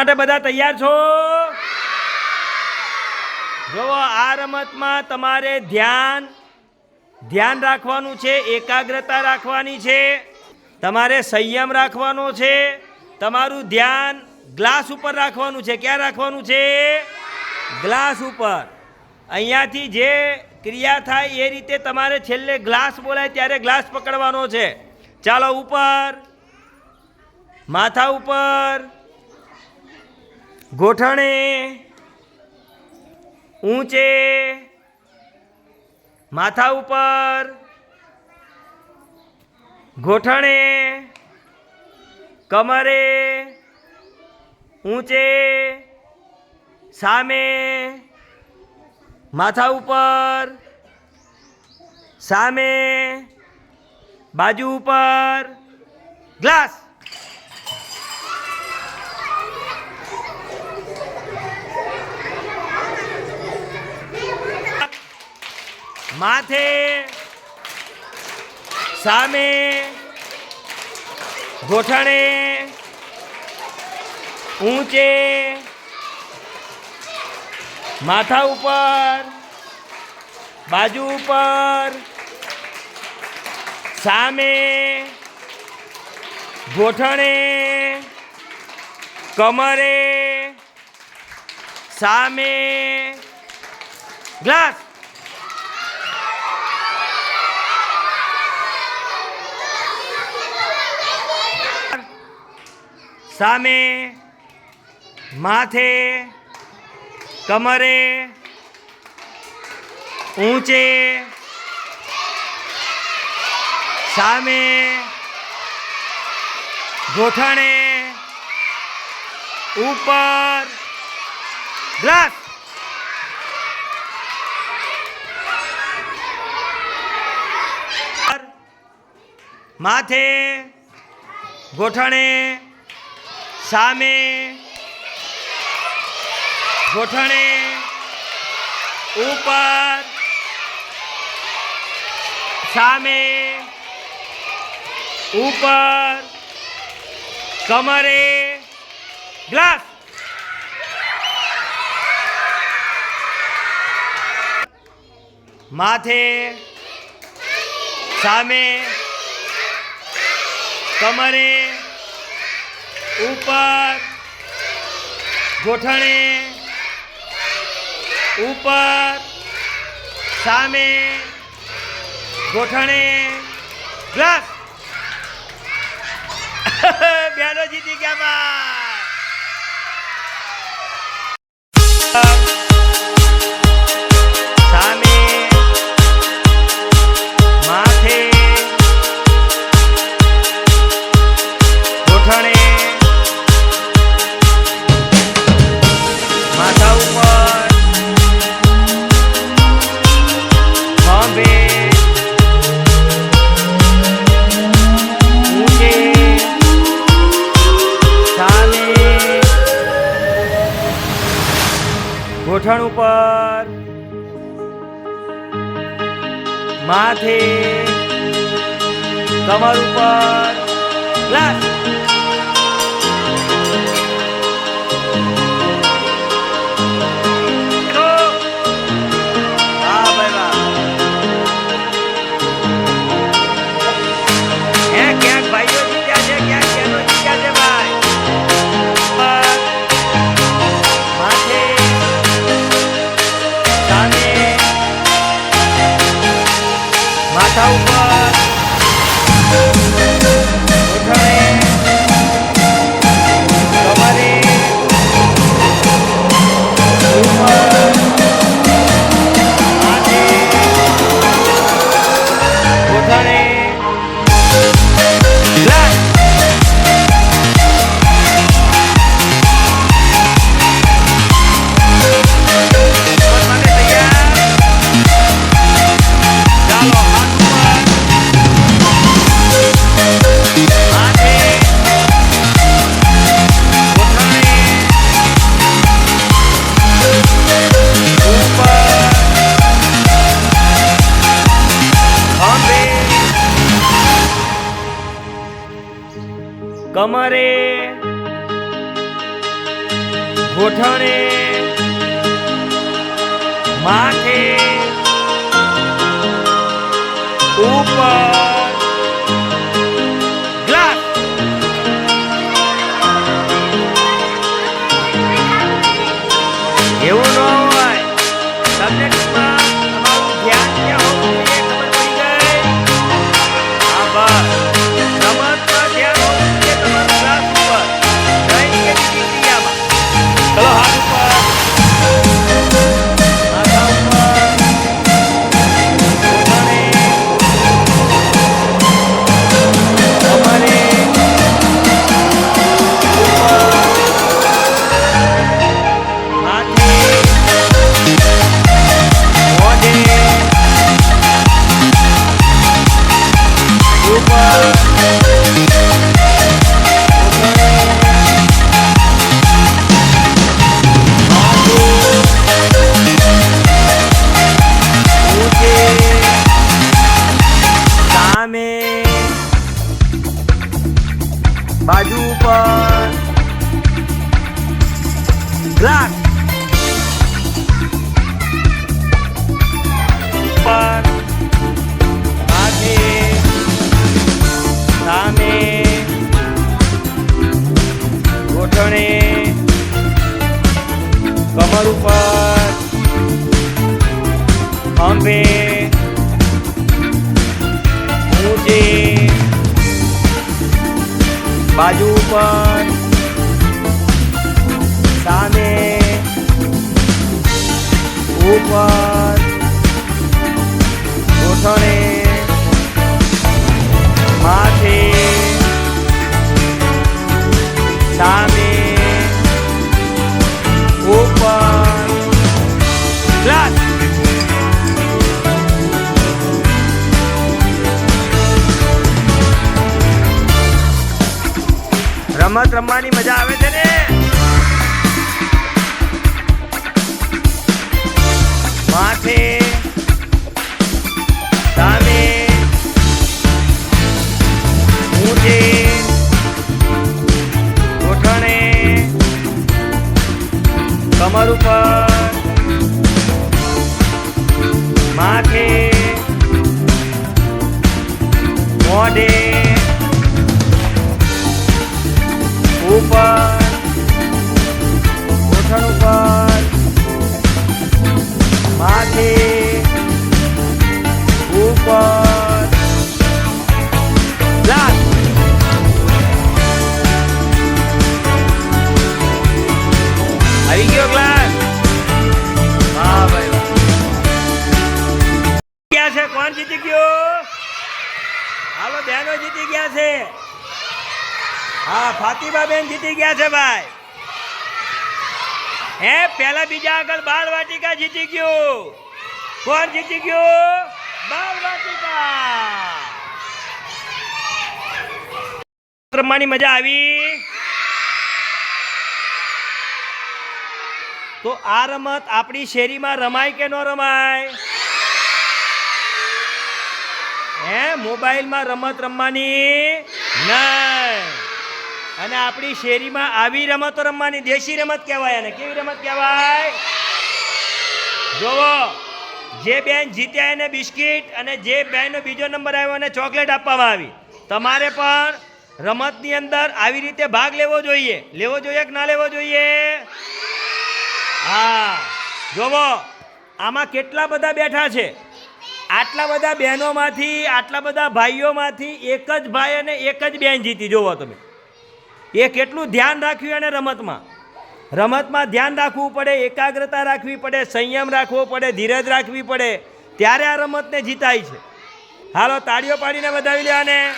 માટે બધા તૈયાર છો? જુઓ આ રમતમાં તમારે ધ્યાન ધ્યાન રાખવાનું છે, એકાગ્રતા રાખવાની છે, તમારે સંયમ રાખવાનો છે, તમારું ધ્યાન ગ્લાસ ઉપર રાખવાનું છે. ક્યાં રાખવાનું છે? ગ્લાસ ઉપર. અહીંયાથી જે ક્રિયા થાય એ રીતે તમારે છેલ્લે ગ્લાસ બોલાય, ત્યારે ગ્લાસ પકડવાનો છે. ચાલો, ઉપર. માથા ઉપર. ગોઠણે ઊંચે માથા ઉપર ગોઠણે કમરે ઊંચે સામે માથા ઉપર સામે બાજુ ઉપર ગ્લાસ માથે સામે ગોઠણે ઊંચે માથા ઉપર બાજુ ઉપર સામે ગોઠણે કમરે સામે ગ્લાસ. સામે માથે કમરે ઊંચે સામે ગોઠણે ઉપર ગ્લાસ. માથે ગોઠણે સામે ગોઠણે ઉપર સામે ઉપર કમરે ગ્લાસ. માથે સામે કમરે ઉપર. ગોઠણે. ઉપર. સામે. ગોઠણે. ગ્લાસ. બેનો જીતી ગયા બા માથે કમર ઉપર ગ્લાસ કમરે ગોઠણે માથે ખંભે ઊંચે બાજુ ઉપર સામે ઉપર ગોઠણે રમત રમવાની મજા આવે છે ને? માથે સામે ઊંચે ગોઠણે કમર ઉપર માથે ઉપર ગોઠણ ઉપર ગયો ક્લાસ હા ભાઈ ગયા છે? કોણ જીતી ગયો? હાલો બહેનો જીતી ગયા છે. હા ફાતિમા બેન જીતી ગયા છે ભાઈ. હે પેલા બીજા આગળ બાળ વાટિકા જીતી ગયું. કોણ જીતી ગયું? બાળ વાટિકા રમવાની મજા આવી. તો આ રમત આપણી શેરીમાં રમાય કે ન રમાય? હે, મોબાઈલમાં રમત રમવાની નહીં અને આપણી શેરીમાં આવી રમતો રમવાની દેશી રમત કહેવાય અને કેવી રમત કહેવાય? જોવો જે બેન જીત્યા એને બિસ્કિટ અને જે બેનનો બીજો નંબર આવ્યો એને ચોકલેટ આપવામાં આવી. તમારે પણ રમતની અંદર આવી રીતે ભાગ લેવો જોઈએ. લેવો જોઈએ કે ના લેવો જોઈએ? હા. જોવો આમાં કેટલા બધા બેઠા છે? આટલા બધા બહેનોમાંથી, આટલા બધા ભાઈઓમાંથી એક જ ભાઈ અને એક જ બેન જીતી. જોવો તમે. એ કેટલું ધ્યાન રાખ્યું એને રમતમાં? રમતમાં ધ્યાન રાખવું પડે, એકાગ્રતા રાખવી પડે, સંયમ રાખવો પડે, ધીરજ રાખવી પડે. ત્યારે આ રમતને જીતાય છે. હાલો તાળીઓ પાડીને વધાવી લેવાને